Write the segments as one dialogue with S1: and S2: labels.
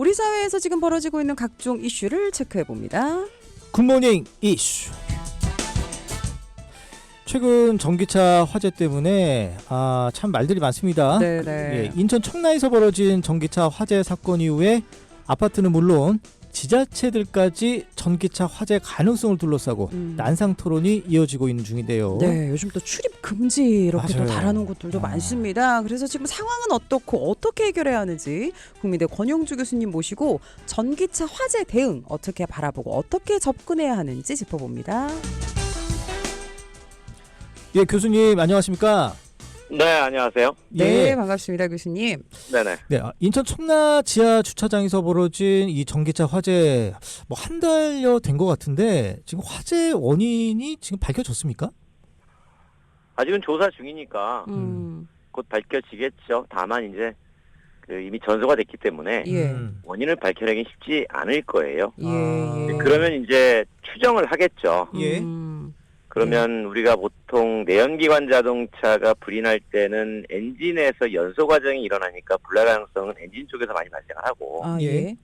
S1: 우리 사회에서 지금 벌어지고 있는 각종 이슈를 체크해 봅니다.
S2: 굿모닝 이슈. 최근 전기차 화재 때문에 아, 참 말들이 많습니다.
S1: 네, 네.
S2: 예, 인천 청라에서 벌어진 전기차 화재 사건 이후에 아파트는 물론 지자체들까지 전기차 화재 가능성을 둘러싸고
S1: 음.
S2: 난상 토론이 이어지고 있는 중인데요.
S1: 네, 요즘 또 출입 금지 이렇게 또
S2: 맞아요.
S1: 달하는 곳들도
S2: 아.
S1: 많습니다. 그래서 지금 상황은 어떻고 어떻게 해결해야 하는지 국민대 권영주 교수님 모시고 전기차 화재 대응 어떻게 바라보고 어떻게 접근해야 하는지 짚어봅니다.
S2: 예, 교수님 안녕하십니까?
S3: 네, 안녕하세요.
S1: 네,
S2: 예.
S1: 반갑습니다, 교수님.
S3: 네네.
S2: 네, 아, 인천 청라 지하 주차장에서 벌어진 이 전기차 화재 뭐 한 달여 된 것 같은데 지금 화재 원인이 지금 밝혀졌습니까?
S3: 아직은 조사 중이니까
S1: 음,
S3: 곧 밝혀지겠죠. 다만 이제 그 이미 전소가 됐기 때문에
S1: 예.
S2: 음.
S3: 원인을 밝혀내기 쉽지 않을 거예요.
S1: 예,
S2: 아,
S1: 예.
S3: 그러면 이제 추정을 하겠죠.
S2: 예.
S1: 음,
S3: 그러면 우리가 보통 내연기관 자동차가 불이 날 때는 엔진에서 연소 과정이 일어나니까 불날 가능성은 엔진 쪽에서 많이 발생을 하고
S1: 아,
S2: 예.
S1: 예.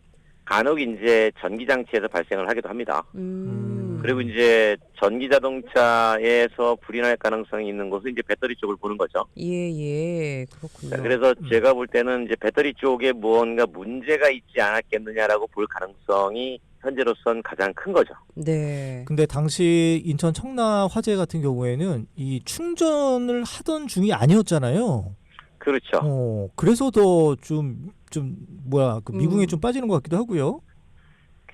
S3: 간혹 이제 전기 장치에서 발생을 하기도 합니다.
S1: 음,
S3: 그리고 이제 전기 자동차에서 불이 날 가능성이 있는 곳은 이제 배터리 쪽을 보는 거죠.
S1: 예, 예. 그렇군요.
S3: 자, 그래서
S2: 음.
S3: 제가 볼 때는 이제 배터리 쪽에 무언가 문제가 있지 않았겠느냐라고 볼 가능성이 현재로선 가장 큰 거죠.
S1: 네.
S2: 근데 당시 인천 청라 화재 같은 경우에는 이 충전을 하던 중이 아니었잖아요.
S3: 그렇죠.
S2: 어, 그래서 더 좀 좀 뭐야 그 미궁에
S1: 음.
S2: 좀 빠지는 것 같기도 하고요.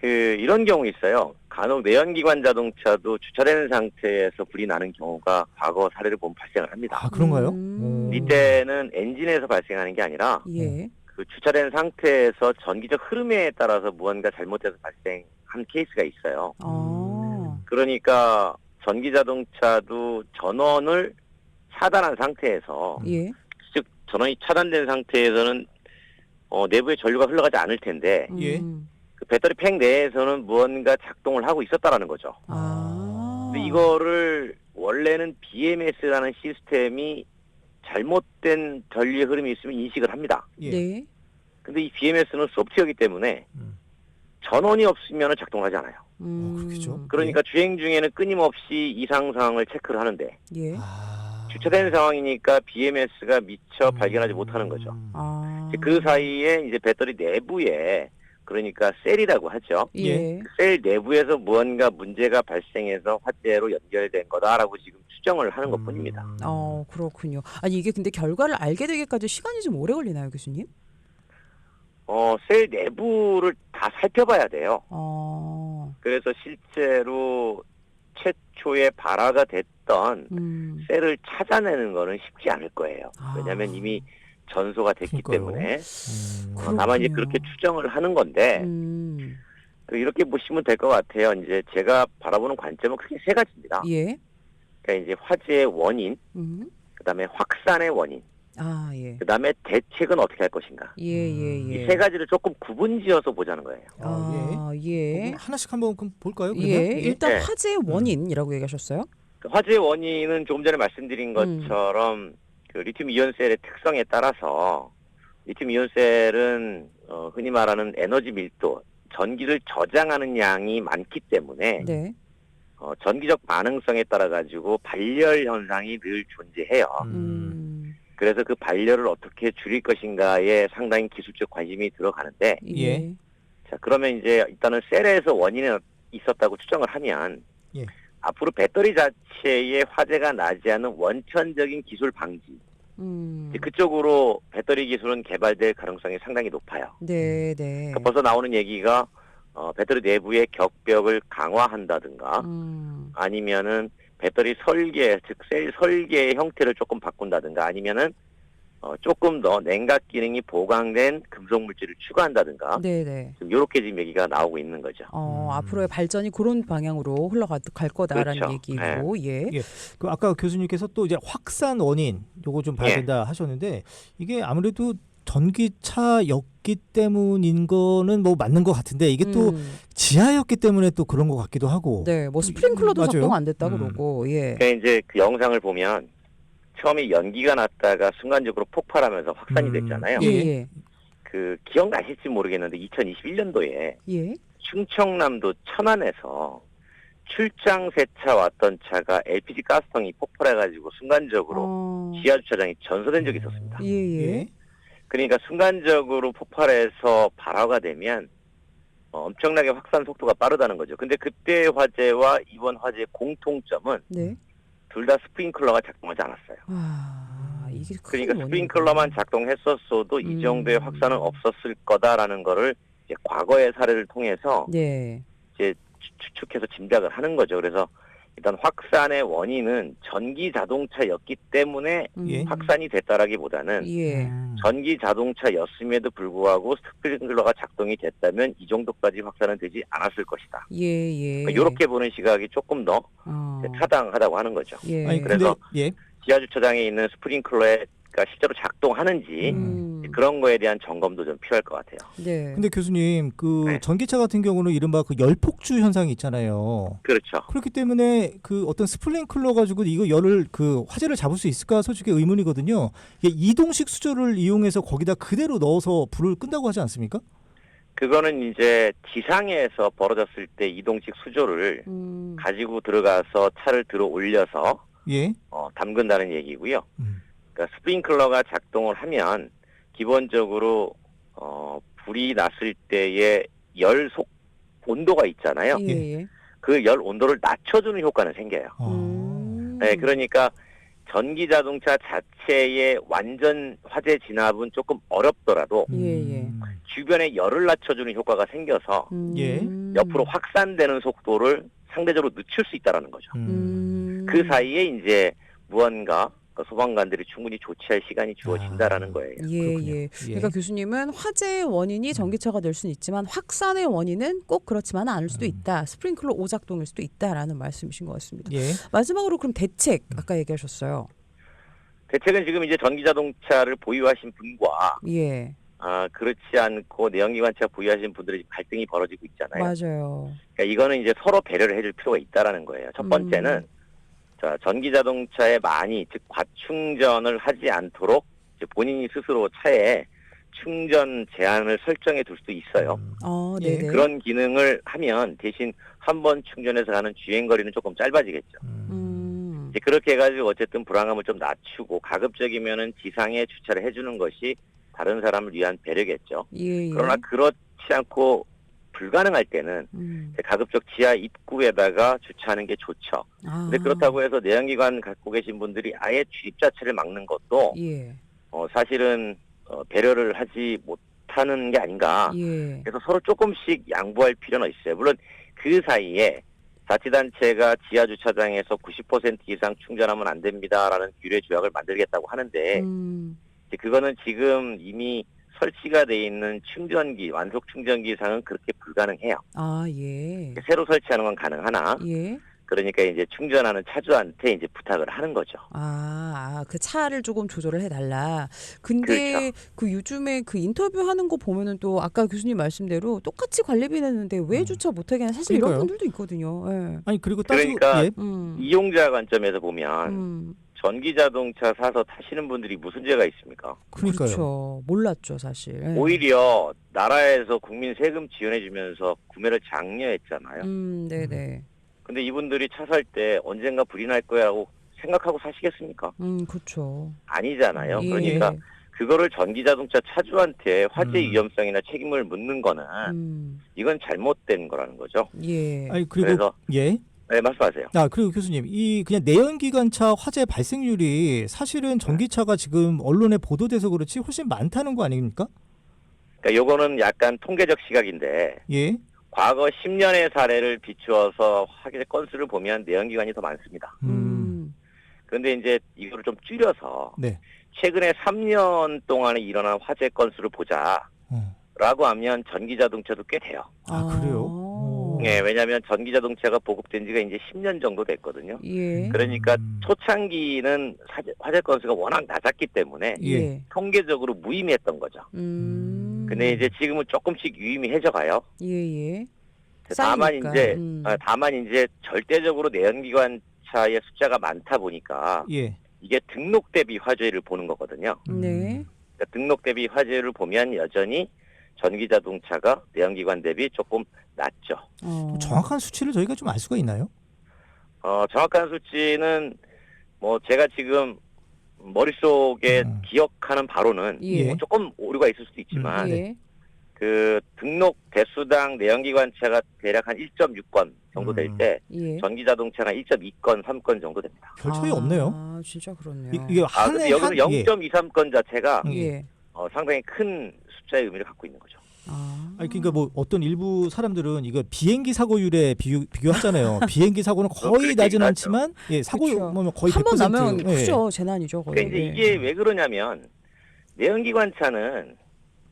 S3: 그 이런 경우 있어요. 간혹 내연기관 자동차도 주차되는 상태에서 불이 나는 경우가 과거 사례를 보면 발생을 합니다.
S2: 아 그런가요?
S1: 음.
S2: 어.
S3: 이때는 엔진에서 발생하는 게 아니라
S1: 예.
S3: 그 주차된 상태에서 전기적 흐름에 따라서 무언가 잘못돼서 발생한 케이스가 있어요.
S1: 아.
S3: 그러니까 전기 자동차도 전원을 차단한 상태에서
S1: 예.
S3: 즉 전원이 차단된 상태에서는 어, 내부에 전류가 흘러가지 않을 텐데
S2: 예.
S1: 음.
S3: 그 배터리 팩 내에서는 무언가 작동을 하고 있었다라는 거죠.
S1: 아.
S3: 근데 이거를 원래는 BMS라는 시스템이 잘못된 전류의 흐름이 있으면 인식을 합니다.
S2: 예.
S1: 네.
S3: 근데 이 BMS는 소프트웨어이기 때문에
S2: 음.
S3: 전원이 없으면 작동을 하지 않아요.
S1: 음.
S2: 그렇겠죠.
S3: 그러니까 주행 중에는 끊임없이 이상 상황을 체크를 하는데
S1: 예.
S2: 아.
S3: 주차된 상황이니까 BMS가 미처
S2: 음.
S3: 발견하지 못하는 거죠.
S1: 아.
S3: 그 사이에 이제 배터리 내부에 그러니까 셀이라고 하죠.
S1: 예.
S3: 그셀 내부에서 무언가 문제가 발생해서 화재로 연결된 거다라고 지금 추정을 하는 것 뿐입니다.
S2: 음.
S1: 어, 그렇군요. 아니 이게 근데 결과를 알게 되기까지 시간이 좀 오래 걸리나요, 교수님?
S3: 어, 셀 내부를 다 살펴봐야 돼요.
S1: 어.
S3: 그래서 실제로 최초에 발화가 됐던
S1: 음.
S3: 셀을 찾아내는 거는 쉽지 않을 거예요.
S1: 아.
S3: 왜냐하면 이미 전소가 됐기
S2: 그러니까요.
S3: 때문에
S2: 음.
S3: 어, 다만 이제. 그렇게 추정을 하는 건데
S1: 음.
S3: 그 이렇게 보시면 될 것 같아요. 이제 제가 바라보는 관점은 크게 세 가지입니다.
S1: 예.
S3: 그러니까 이제 화재의 원인,
S1: 음.
S3: 그다음에 확산의 원인,
S1: 아, 예.
S3: 그다음에 대책은 어떻게 할 것인가.
S1: 예, 예,
S2: 음.
S1: 예.
S3: 이 세 가지를 조금 구분지어서 보자는 거예요.
S1: 아,
S2: 어,
S1: 예.
S2: 하나씩 한번 그럼 볼까요? 그러면?
S1: 예. 일단
S3: 네.
S1: 화재의 원인이라고 얘기하셨어요?
S3: 그 화재의 원인은 조금 전에 말씀드린 것처럼 그 리튬 이온셀의 특성에 따라서 리튬 이온셀은 어, 흔히 말하는 에너지 밀도, 전기를 저장하는 양이 많기 때문에
S1: 네.
S3: 어, 전기적 반응성에 따라 가지고 발열 현상이 늘 존재해요.
S1: 음.
S3: 그래서 그 발열을 어떻게 줄일 것인가에 상당히 기술적 관심이 들어가는데
S1: 예.
S3: 자 그러면 이제 일단은 셀에서 원인이 있었다고 추정을 하면
S2: 예.
S3: 앞으로 배터리 자체에 화재가 나지 않는 원천적인 기술 방지
S1: 음.
S3: 그쪽으로 배터리 기술은 개발될 가능성이 상당히 높아요.
S1: 네, 네.
S3: 그러니까 벌써 나오는 얘기가 어, 배터리 내부의 격벽을 강화한다든가
S1: 음.
S3: 아니면은 배터리 설계 즉 셀 설계의 형태를 조금 바꾼다든가 아니면은 어, 조금 더 냉각 기능이 보강된 금속 물질을 추가한다든가
S1: 네, 네.
S3: 지금 이렇게 지금 얘기가 나오고 있는 거죠.
S1: 어,
S2: 음.
S1: 앞으로의 발전이 그런 방향으로 흘러갈 거다라는
S3: 그렇죠.
S1: 얘기고, 예.
S2: 예. 그 아까 교수님께서 또 이제 확산 원인 요거 좀 봐야
S3: 예.
S2: 된다 하셨는데 이게 아무래도 전기차였기 때문인 거는 뭐 맞는 것 같은데 이게 또
S1: 음.
S2: 지하였기 때문에 또 그런 것 같기도 하고.
S1: 네, 뭐 스프링클러도
S2: 맞아요.
S1: 작동 안 됐다
S2: 음.
S1: 그러고, 예.
S3: 그러니까 이제 그 영상을 보면 처음에 연기가 났다가 순간적으로 폭발하면서 확산이
S2: 음.
S3: 됐잖아요.
S1: 예,
S2: 예.
S1: 예.
S3: 그그 기억나실지 모르겠는데 2021년도에
S1: 예.
S3: 충청남도 천안에서 출장 세차 왔던 차가 LPG 가스통이 폭발해가지고 순간적으로
S1: 어.
S3: 지하 주차장이 전소된 적이 있었습니다.
S1: 예, 예.
S2: 예.
S3: 그러니까 순간적으로 폭발해서 발화가 되면 어, 엄청나게 확산 속도가 빠르다는 거죠. 근데 그때 화재와 이번 화재의 공통점은
S1: 네.
S3: 둘 다 스프링클러가 작동하지 않았어요.
S1: 아, 이게 큰
S3: 그러니까. 스프링클러만 작동했었어도
S1: 음.
S3: 이 정도의 확산은 없었을 거다라는 거를 이제 과거의 사례를 통해서
S1: 네.
S3: 추- 추측해서 짐작을 하는 거죠. 그래서 일단 확산의 원인은 전기 자동차였기 때문에
S1: 음.
S2: 예.
S3: 확산이 됐다라기보다는
S1: 예.
S2: 음.
S3: 전기 자동차였음에도 불구하고 스프링클러가 작동이 됐다면 이 정도까지 확산은 되지 않았을 것이다.
S1: 예, 예.
S3: 이렇게 보는 시각이 조금 더
S1: 어.
S3: 타당하다고 하는 거죠.
S1: 예.
S2: 아니
S3: 그래서
S2: 근데 예.
S3: 지하 주차장에 있는 스프링클러가 실제로 작동하는지
S1: 음.
S3: 그런 거에 대한 점검도 좀 필요할 것 같아요.
S1: 네.
S2: 근데 교수님 그
S3: 네.
S2: 전기차 같은 경우는 이른바 그 열폭주 현상이 있잖아요.
S3: 그렇죠.
S2: 그렇기 때문에 그 어떤 스플링클러 가지고 이거 열을 그 화재를 잡을 수 있을까 솔직히 의문이거든요. 이게 이동식 수조를 이용해서 거기다 그대로 넣어서 불을 끈다고 하지 않습니까?
S3: 그거는 이제 지상에서 벌어졌을 때 이동식 수조를
S1: 음.
S3: 가지고 들어가서 차를 들어 올려서
S2: 예.
S3: 어, 담근다는 얘기고요.
S2: 음.
S3: 그러니까 스프링클러가 작동을 하면 기본적으로 어, 불이 났을 때의 열 속 온도가 있잖아요.
S1: 예, 예.
S3: 그 열 온도를 낮춰주는 효과는 생겨요.
S2: 어.
S1: 음.
S3: 네, 그러니까 전기 자동차 자체의 완전 화재 진압은 조금 어렵더라도
S1: 예, 예.
S2: 음.
S3: 주변에 열을 낮춰주는 효과가 생겨서
S1: 음.
S2: 예.
S3: 옆으로 확산되는 속도를 상대적으로 늦출 수 있다라는 거죠.
S2: 음.
S1: 음.
S3: 그 사이에 이제 무언가 그 소방관들이 충분히 조치할 시간이 주어진다라는
S2: 아.
S3: 거예요.
S1: 예,
S2: 그렇군요.
S1: 예.
S2: 예.
S1: 그러니까 교수님은 화재의 원인이 전기차가 될 수는 있지만 확산의 원인은 꼭 그렇지만 은 않을 수도
S2: 음.
S1: 있다. 스프링클러 오작동일 수도 있다라는 말씀이신 것 같습니다.
S2: 예.
S1: 마지막으로 그럼 대책
S2: 음.
S1: 아까 얘기하셨어요.
S3: 대책은 지금 이제 전기 자동차를 보유하신 분과
S1: 예,
S3: 아, 그렇지 않고 내연기관차 보유하신 분들의 갈등이 벌어지고 있잖아요.
S1: 맞아요.
S3: 그러니까 이거는 이제 서로 배려를 해줄 필요가 있다라는 거예요. 첫 번째는
S1: 음.
S3: 자, 전기 자동차에 많이 즉 과충전을 하지 않도록 이제 본인이 스스로 차에 충전 제한을 설정해 둘 수도 있어요.
S2: 음.
S1: 어, 네.
S3: 그런 기능을 하면 대신 한 번 충전해서 가는 주행 거리는 조금 짧아지겠죠.
S2: 음.
S1: 음.
S3: 이제 그렇게 해가지고 어쨌든 불안감을 좀 낮추고 가급적이면은 지상에 주차를 해주는 것이 다른 사람을 위한 배려겠죠.
S1: 예, 예.
S3: 그러나 그렇지 않고 불가능할 때는
S1: 음.
S3: 가급적 지하 입구에다가 주차하는 게 좋죠.
S1: 아.
S3: 근데 그렇다고 해서 내연기관 갖고 계신 분들이 아예 출입 자체를 막는 것도
S1: 예,
S3: 어, 사실은 어, 배려를 하지 못하는 게 아닌가.
S1: 예.
S3: 그래서 서로 조금씩 양보할 필요는 있어요. 물론 그 사이에 자치단체가 지하 주차장에서 90% 이상 충전하면 안 됩니다라는 규례 조약을 만들겠다고 하는데
S1: 음.
S3: 그거는 지금 이미 설치가 돼 있는 충전기 완속 충전기 이상은 그렇게 불가능해요.
S1: 아, 예.
S3: 새로 설치하는 건 가능하나
S1: 예.
S3: 그러니까 이제 충전하는 차주한테 이제 부탁을 하는 거죠.
S1: 아, 아, 그 차를 조금 조절을 해달라. 근데
S3: 그렇죠.
S1: 그 요즘에 그 인터뷰하는 거 보면은 또 아까 교수님 말씀대로 똑같이 관리비 냈는데 왜
S2: 음.
S1: 주차 못하게 하냐. 사실 이런
S2: 그러니까요.
S1: 분들도 있거든요. 예.
S2: 아니 그리고 따지고
S3: 그러니까
S2: 예.
S1: 음.
S3: 이용자 관점에서 보면
S1: 음.
S3: 전기 자동차 사서 타시는 분들이 무슨 죄가 있습니까?
S2: 그러니까요.
S1: 그렇죠. 몰랐죠, 사실. 예.
S3: 오히려 나라에서 국민 세금 지원해주면서 구매를 장려했잖아요.
S1: 음, 네네.
S3: 근데 이분들이 차 살 때 언젠가 불이 날 거야라고 생각하고 사시겠습니까?
S1: 음, 그렇죠.
S3: 아니잖아요.
S1: 예.
S3: 그러니까 그거를 전기 자동차 차주한테 화재
S2: 음.
S3: 위험성이나 책임을 묻는 거는
S1: 음,
S3: 이건 잘못된 거라는 거죠.
S1: 예.
S2: 아니 그리고
S3: 그래서
S2: 예.
S3: 네 말씀하세요.
S2: 아 그리고 교수님 이 그냥 내연기관차 화재 발생률이 사실은 전기차가 지금 언론에 보도돼서 그렇지 훨씬 많다는 거 아닙니까?
S3: 그러니까 요거는 약간 통계적 시각인데
S2: 예.
S3: 과거 10년의 사례를 비추어서 화재 건수를 보면 내연기관이 더 많습니다.
S2: 음.
S1: 음.
S3: 그런데 이제 이거를 좀 줄여서
S2: 네.
S3: 최근에 3년 동안에 일어난 화재 건수를 보자라고
S2: 어.
S3: 하면 전기 자동차도 꽤 돼요.
S2: 아, 그래요? 오.
S3: 예, 왜냐하면 전기 자동차가 보급된 지가 이제 10년 정도 됐거든요.
S1: 예.
S3: 그러니까
S2: 음.
S3: 초창기는 화재, 화재 건수가 워낙 낮았기 때문에
S2: 예.
S1: 예.
S3: 통계적으로 무의미했던 거죠.
S1: 음.
S3: 근데 이제 지금은 조금씩 유의미해져 가요.
S1: 예, 예.
S3: 다만
S1: 쌓이니까.
S3: 이제
S1: 음.
S3: 아, 다만 이제 절대적으로 내연기관 차의 숫자가 많다 보니까
S2: 예.
S3: 이게 등록 대비 화재를 보는 거거든요.
S2: 음.
S1: 네.
S3: 그러니까 등록 대비 화재를 보면 여전히 전기 자동차가 내연기관 대비 조금 낮죠.
S1: 어.
S2: 정확한 수치를 저희가 좀 알 수가 있나요?
S3: 어, 정확한 수치는 뭐 제가 지금 머릿속에
S2: 음.
S3: 기억하는 바로는
S1: 예.
S3: 뭐 조금 오류가 있을 수도 있지만
S1: 예.
S3: 그 등록 대수당 내연기관차가 대략 한 1.6건 정도 될
S2: 음.
S3: 때
S1: 예.
S3: 전기 자동차가 1.2건, 3건 정도 됩니다.
S2: 별 차이
S1: 아,
S2: 없네요.
S1: 진짜 그렇네요.
S2: 이, 이게
S3: 아, 근데 여기서
S2: 한 예.
S3: 0.23건 자체가
S2: 음.
S1: 예.
S3: 어, 상당히 큰 숫자의 의미를 갖고 있는 거죠.
S1: 아.
S2: 아니 그러니까 뭐 어떤 일부 사람들은 이거 비행기 사고율에 비유, 비교하잖아요. 비행기 사고는 거의
S3: 그렇게
S2: 나진
S3: 얘기하죠.
S2: 않지만 예, 사고
S1: 그쵸.
S2: 뭐 거의
S1: 한 번
S2: 100%.
S1: 나면
S2: 예.
S1: 크죠. 재난이죠. 거의.
S3: 근데 이제
S1: 예.
S3: 이게 왜 그러냐면 내연기관차는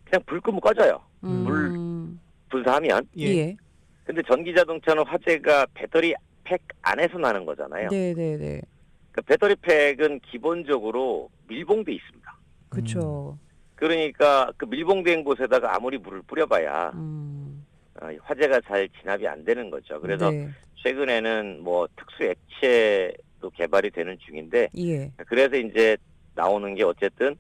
S3: 그냥 불 끄면 꺼져요.
S1: 음.
S3: 분사하면.
S2: 예.
S1: 예.
S3: 근데 전기 자동차는 화재가 배터리 팩 안에서 나는 거잖아요.
S1: 네, 네, 네.
S3: 그 배터리 팩은 기본적으로 밀봉돼 있습니다.
S1: 그렇죠.
S3: 그러니까 그 밀봉된 곳에다가 아무리 물을 뿌려봐야
S1: 음.
S3: 어, 화재가 잘 진압이 안 되는 거죠. 그래서
S1: 네.
S3: 최근에는 뭐 특수 액체도 개발이 되는 중인데
S1: 예.
S3: 그래서 이제 나오는 게 어쨌든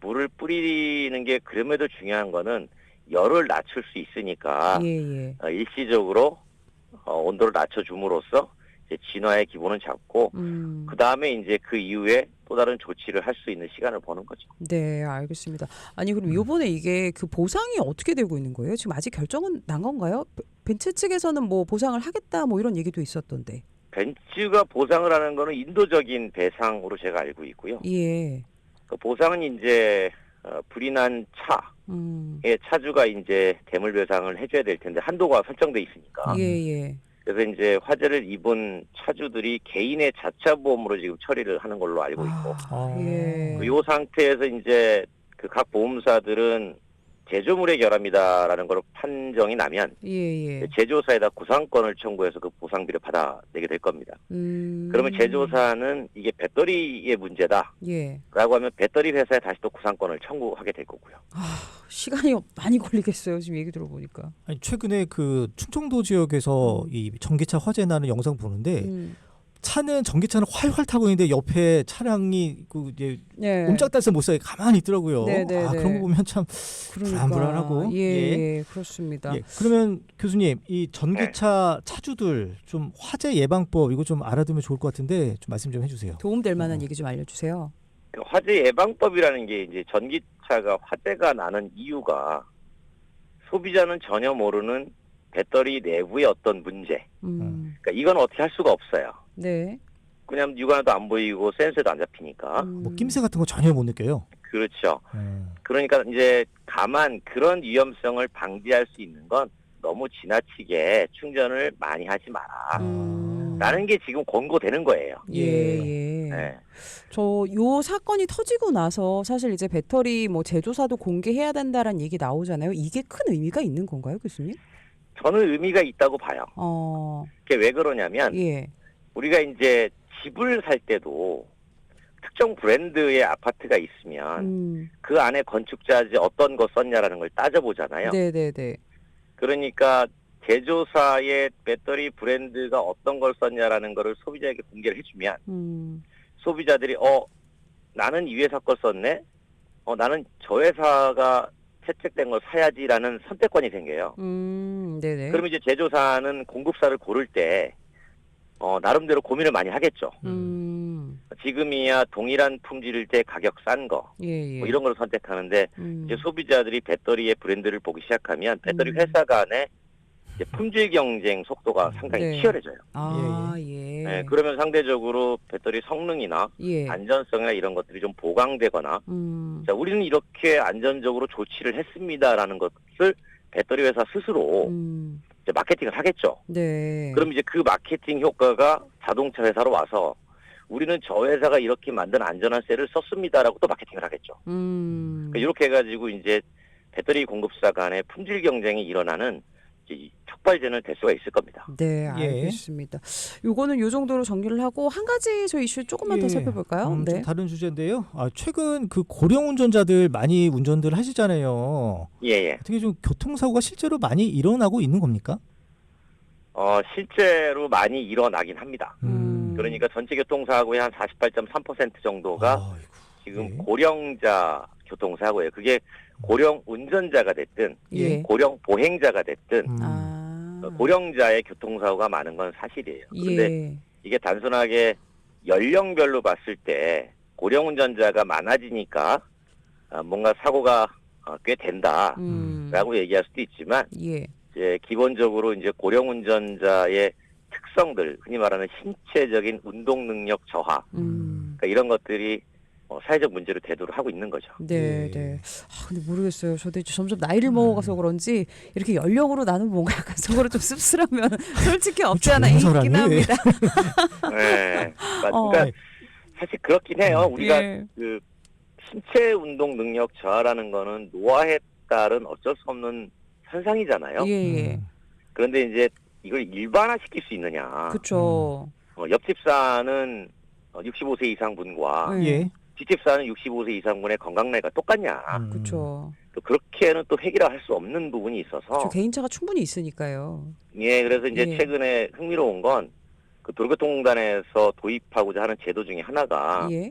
S3: 물을 뿌리는 게 그럼에도 중요한 거는 열을 낮출 수 있으니까
S1: 예, 예.
S3: 어, 일시적으로 어, 온도를 낮춰줌으로써 이제 진화의 기본은 잡고
S1: 음.
S3: 그 다음에 이제 그 이후에 또 다른 조치를 할 수 있는 시간을 버는 거죠.
S1: 네, 알겠습니다. 아니 그럼
S2: 음.
S1: 요번에 이게 그 보상이 어떻게 되고 있는 거예요? 지금 아직 결정은 난 건가요? 베- 벤츠 측에서는 뭐 보상을 하겠다 뭐 이런 얘기도 있었던데.
S3: 벤츠가 보상을 하는 거는 인도적인 배상으로 제가 알고 있고요.
S1: 예.
S3: 그 보상은 이제 어, 불이 난 차의
S1: 음.
S3: 차주가 이제 대물 배상을 해줘야 될 텐데 한도가 설정돼 있으니까.
S2: 음.
S1: 예, 예.
S3: 그래서 이제 화재를 입은 차주들이 개인의 자차 보험으로 지금 처리를 하는 걸로 알고 있고,
S1: 아, 예.
S3: 이 상태에서 이제 그 각 보험사들은 제조물의 결함이다라는 걸 판정이 나면
S1: 예, 예.
S3: 제조사에다 구상권을 청구해서 그 보상비를 받아내게 될 겁니다.
S1: 음.
S3: 그러면 제조사는 이게 배터리의 문제다라고
S1: 예.
S3: 하면 배터리 회사에 다시 또 구상권을 청구하게 될 거고요.
S1: 아, 시간이 많이 걸리겠어요. 지금 얘기 들어보니까.
S2: 아니 최근에 그 충청도 지역에서 이 전기차 화재 나는 영상 보는데
S1: 음.
S2: 차는 전기차는 활활 타고 있는데 옆에 차량이 그 이제
S1: 네.
S2: 옴짝달싹 못 사게 가만히 있더라고요.
S1: 네, 네,
S2: 아
S1: 네.
S2: 그런 거 보면 참
S1: 그러니까.
S2: 불안불안하고.
S1: 예,
S2: 예.
S1: 예, 그렇습니다.
S2: 예. 그러면 교수님 이 전기차 차주들 좀 화재 예방법 이거 좀 알아두면 좋을 것 같은데 좀 말씀 좀 해주세요.
S1: 도움될 만한
S2: 어.
S1: 얘기 좀 알려주세요.
S3: 그 화재 예방법이라는 게 이제 전기차가 화재가 나는 이유가 소비자는 전혀 모르는 배터리 내부의 어떤 문제.
S1: 음.
S3: 그러니까 이건 어떻게 할 수가 없어요.
S1: 네.
S3: 그냥 육안에도 안 보이고 센서에도 안 잡히니까.
S1: 음.
S2: 뭐 낌새 같은 거 전혀 못 느껴요.
S3: 그렇죠.
S2: 음.
S3: 그러니까 이제 다만 그런 위험성을 방지할 수 있는 건 너무 지나치게 충전을 많이 하지 마라.
S1: 음.
S3: 라는 게 지금 권고되는 거예요.
S1: 예, 예.
S3: 네.
S1: 저 요 사건이 터지고 나서 사실 이제 배터리 뭐 제조사도 공개해야 된다라는 얘기 나오잖아요. 이게 큰 의미가 있는 건가요, 교수님?
S3: 저는 의미가 있다고 봐요.
S1: 어,
S3: 그게 왜 그러냐면
S1: 예.
S3: 우리가 이제 집을 살 때도 특정 브랜드의 아파트가 있으면
S1: 음.
S3: 그 안에 건축자재 어떤 거 썼냐라는 걸 따져보잖아요.
S1: 네, 네, 네.
S3: 그러니까 제조사의 배터리 브랜드가 어떤 걸 썼냐라는 거를 소비자에게 공개를 해주면
S1: 음.
S3: 소비자들이 어 나는 이 회사 걸 썼네. 어 나는 저 회사가 채택된 걸 사야지라는 선택권이 생겨요.
S1: 음, 네, 네.
S3: 그럼 이제 제조사는 공급사를 고를 때 어, 나름대로 고민을 많이 하겠죠.
S1: 음.
S3: 지금이야 동일한 품질일 때 가격 싼 거,
S1: 예, 예.
S3: 뭐 이런 걸 선택하는데
S1: 음.
S3: 이제 소비자들이 배터리의 브랜드를 보기 시작하면 배터리
S1: 음.
S3: 회사 간의 이제 품질 경쟁 속도가 상당히
S1: 네.
S3: 치열해져요.
S1: 아, 예.
S3: 네, 그러면 상대적으로 배터리 성능이나
S1: 예.
S3: 안전성이나 이런 것들이 좀 보강되거나
S1: 음.
S3: 자, 우리는 이렇게 안전적으로 조치를 했습니다라는 것을 배터리 회사 스스로
S1: 음.
S3: 이제 마케팅을 하겠죠.
S1: 네.
S3: 그럼 이제 그 마케팅 효과가 자동차 회사로 와서 우리는 저 회사가 이렇게 만든 안전한 셀을 썼습니다라고 또 마케팅을 하겠죠.
S1: 음.
S3: 그러니까 이렇게 해가지고 이제 배터리 공급사 간의 품질 경쟁이 일어나는 촉발제는 될 수가 있을 겁니다.
S1: 네,
S2: 예.
S1: 알겠습니다. 요거는 요 정도로 정리를 하고 한 가지 저 이슈 조금만 더
S2: 예.
S1: 살펴볼까요?
S2: 음, 좀
S1: 네.
S2: 다른 주제인데요. 아, 최근 그 고령 운전자들 많이 운전들 하시잖아요.
S3: 예 예.
S2: 어떻게 좀 교통사고가 실제로 많이 일어나고 있는 겁니까?
S3: 어 실제로 많이 일어나긴 합니다.
S1: 음.
S3: 그러니까 전체 교통사고의 한 48.3% 정도가
S2: 아이고,
S3: 지금
S2: 예.
S3: 고령자 교통사고예요. 그게 고령 운전자가 됐든
S1: 예.
S3: 고령 보행자가 됐든
S2: 음.
S1: 아.
S3: 어, 고령자의 교통사고가 많은 건 사실이에요. 그런데
S1: 예.
S3: 이게 단순하게 연령별로 봤을 때 고령 운전자가 많아지니까 아, 뭔가 사고가 어, 꽤 된다라고
S1: 음.
S3: 얘기할 수도 있지만
S1: 예.
S3: 이제 기본적으로 이제 고령 운전자의 특성들, 흔히 말하는 신체적인 운동 능력 저하,
S1: 음.
S3: 그러니까 이런 것들이 어, 사회적 문제로 대두를 하고 있는 거죠.
S1: 네,
S2: 예.
S1: 네. 아, 근데 모르겠어요. 저도 이제 점점 나이를
S2: 음.
S1: 먹어가서 그런지 이렇게 연령으로 나는 뭔가 약간 속으로 좀 씁쓸하면 솔직히 없지 않아
S2: 좋은
S1: 있긴
S2: 사람이.
S1: 합니다.
S3: 네. 그러니까,
S1: 어.
S3: 그러니까 사실 그렇긴 해요. 우리가
S1: 예.
S3: 그 신체 운동 능력 저하라는 거는 노화에 따른 어쩔 수 없는 현상이잖아요.
S1: 예, 예.
S2: 음.
S3: 그런데 이제 이걸 일반화시킬 수 있느냐.
S1: 그쵸.
S3: 어, 옆집 사는 어, 65세 이상 분과
S1: 네.
S2: 예.
S3: 뒷집사는 65세 이상 분의 건강 나이가 똑같냐.
S2: 음.
S1: 그쵸.
S3: 또 그렇게는 또 획일화 할 수 없는 부분이 있어서
S1: 저 개인차가 충분히 있으니까요.
S3: 예 그래서 이제
S1: 예.
S3: 최근에 흥미로운 건그 도로교통공단에서 도입하고자 하는 제도 중에 하나가
S1: 예.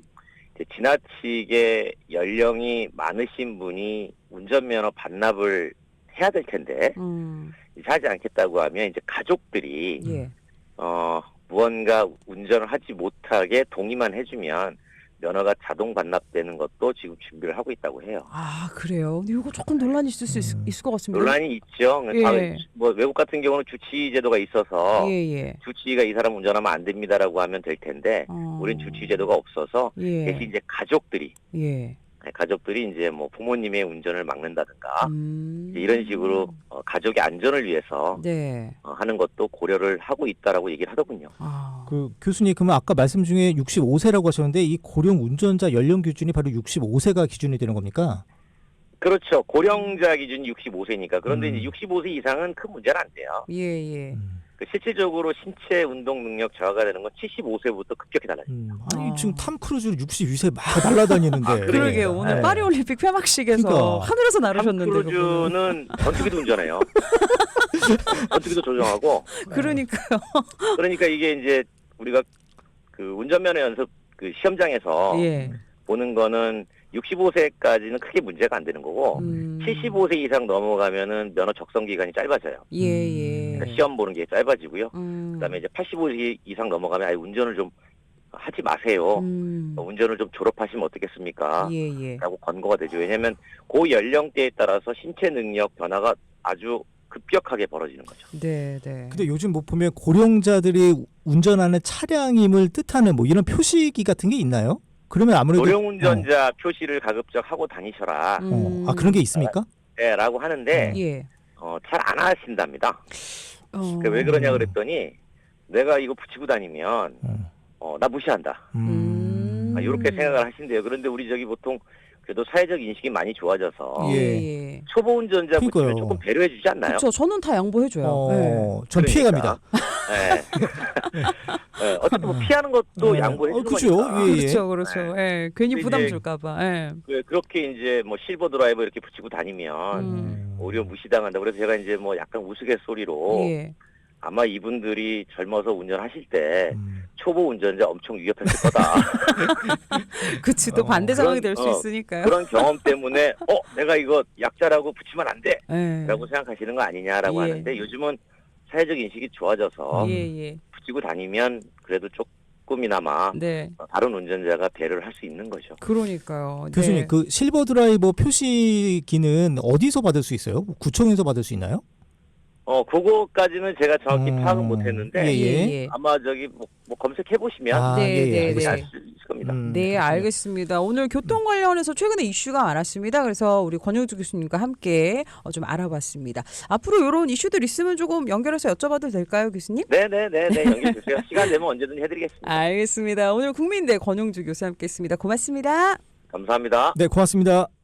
S3: 이제 지나치게 연령이 많으신 분이 운전면허 반납을 해야 될 텐데
S1: 음.
S3: 이제 하지 않겠다고 하면 이제 가족들이
S1: 예.
S3: 어 무언가 운전을 하지 못하게 동의만 해주면 면허가 자동 반납되는 것도 지금 준비를 하고 있다고 해요.
S1: 아 그래요. 근데 이거 조금 논란이 있을 수 있,
S2: 음.
S1: 있을 것 같습니다.
S3: 논란이 있죠.
S1: 예.
S3: 다- 뭐 외국 같은 경우는 주치의 제도가 있어서
S1: 예, 예.
S3: 주치의가 이 사람 운전하면 안 됩니다라고 하면 될 텐데
S1: 어.
S3: 우린 주치의 제도가 없어서
S1: 예.
S3: 대신 이제 가족들이
S1: 예.
S3: 가족들이 이제 뭐 부모님의 운전을 막는다든가
S1: 음.
S3: 이런 식으로 어, 가족의 안전을 위해서
S1: 네.
S3: 어, 하는 것도 고려를 하고 있다라고 얘기를 하더군요.
S1: 아.
S2: 그 교수님 그러면 아까 말씀 중에 65세라고 하셨는데 이 고령 운전자 연령 기준이 바로 65세가 기준이 되는 겁니까?
S3: 그렇죠. 고령자 기준이 65세니까 그런데
S2: 음.
S3: 이제 65세 이상은 큰 문제는 안 돼요.
S1: 예, 예.
S2: 음.
S3: 그 실질적으로 신체 운동 능력 저하가 되는 건 75세부터 급격히 달라요.
S2: 음. 아니
S1: 아.
S2: 지금 탐 크루즈는 62세 막 날아다니는데.
S3: 아, 그러게요.
S1: 그러게 요. 오늘
S2: 네.
S1: 파리 올림픽 폐막식에서
S2: 그러니까.
S1: 하늘에서
S3: 탐
S1: 나르셨는데 그분은.
S3: 크루즈는 전투기도 운전해요. 전투기도 조정하고
S1: 그러니까요.
S3: 그러니까 이게 이제 우리가 그 운전면허 연습 그 시험장에서
S1: 예.
S3: 보는 거는 65세까지는 크게 문제가 안 되는 거고
S1: 음.
S3: 75세 이상 넘어가면은 면허 적성 기간이 짧아져요.
S1: 예, 예.
S3: 그러니까 시험 보는 게 짧아지고요.
S1: 음.
S3: 그다음에 이제 85세 이상 넘어가면 아예 운전을 좀 하지 마세요.
S1: 음.
S3: 어, 운전을 좀 졸업하시면 어떻겠습니까?
S1: 예, 예.
S3: 라고 권고가 되죠. 왜냐하면 그 연령대에 따라서 신체 능력 변화가 아주 급격하게 벌어지는 거죠.
S1: 네, 네.
S2: 근데 요즘 뭐 보면 고령자들이 운전하는 차량임을 뜻하는 뭐 이런 표시기 같은 게 있나요? 그러면 아무래도
S3: 고령 운전자 표시를 가급적 하고 다니셔라.
S1: 음.
S2: 어, 아 그런 게 있습니까?
S3: 네, 라고 하는데
S1: 예.
S3: 어, 잘 안 하신답니다.
S1: 어.
S3: 그러니까 왜 그러냐 그랬더니 내가 이거 붙이고 다니면
S2: 어.
S3: 어, 나 무시한다.
S1: 음.
S3: 아, 이렇게 생각을 하신대요. 그런데 우리 저기 보통 그래도 사회적 인식이 많이 좋아져서
S1: 예.
S2: 예.
S1: 예.
S3: 초보 운전자
S2: 그러니까요.
S3: 조금 배려해 주지 않나요?
S1: 그렇죠. 저는 다 양보해줘요. 네.
S2: 어, 전
S3: 그러니까.
S2: 피해갑니다.
S3: 네. 네, 어쨌든 뭐 피하는 것도
S2: 네.
S3: 양보해
S2: 어,
S3: 주는
S2: 그죠.
S3: 거니까.
S2: 예, 예.
S1: 그렇죠, 그렇죠. 예. 괜히
S3: 근데
S1: 부담
S3: 이제
S1: 줄까봐. 예.
S3: 그- 그렇게 이제 뭐 실버 드라이버 이렇게 붙이고 다니면
S1: 음.
S3: 오히려 무시당한다. 그래서 제가 이제 뭐 약간 우스갯소리로
S1: 예.
S3: 아마 이분들이 젊어서 운전하실 때
S2: 음.
S3: 초보 운전자 엄청 위협했을 거다.
S1: 그치 또
S2: 어,
S1: 반대 상황이 될 수
S3: 어,
S1: 있으니까요.
S3: 그런 경험 때문에 어 내가 이거 약자라고 붙이면 안 돼.
S1: 예.
S3: 라고 생각하시는 거 아니냐라고
S1: 예.
S3: 하는데 요즘은 사회적 인식이 좋아져서
S1: 예, 예.
S3: 붙이고 다니면 그래도 조금이나마
S1: 네.
S3: 다른 운전자가 배려를 할 수 있는 거죠.
S1: 그러니까요.
S2: 교수님
S1: 네.
S2: 그 실버 드라이버 표시기는 어디서 받을 수 있어요? 구청에서 받을 수 있나요?
S3: 어 그거까지는 제가 정확히
S2: 음.
S3: 파악은 못했는데
S2: 예, 예.
S1: 예.
S3: 아마 저기 뭐, 검색해 보시면
S2: 아,
S1: 네,
S2: 예, 예,
S1: 네,
S2: 알겠습니다.
S1: 네.
S3: 알수 있을 겁니다.
S2: 음,
S1: 네,
S2: 그렇군요.
S1: 알겠습니다. 오늘 교통 관련해서 최근에 이슈가 많았습니다. 그래서 우리 권영주 교수님과 함께 어, 좀 알아봤습니다. 앞으로 이런 이슈들 있으면 조금 연결해서 여쭤봐도 될까요, 교수님?
S3: 네네네네 연결 주세요. 시간 되면 언제든 해드리겠습니다.
S1: 알겠습니다. 오늘 국민대 권영주 교수 함께했습니다. 고맙습니다.
S3: 감사합니다.
S2: 네, 고맙습니다.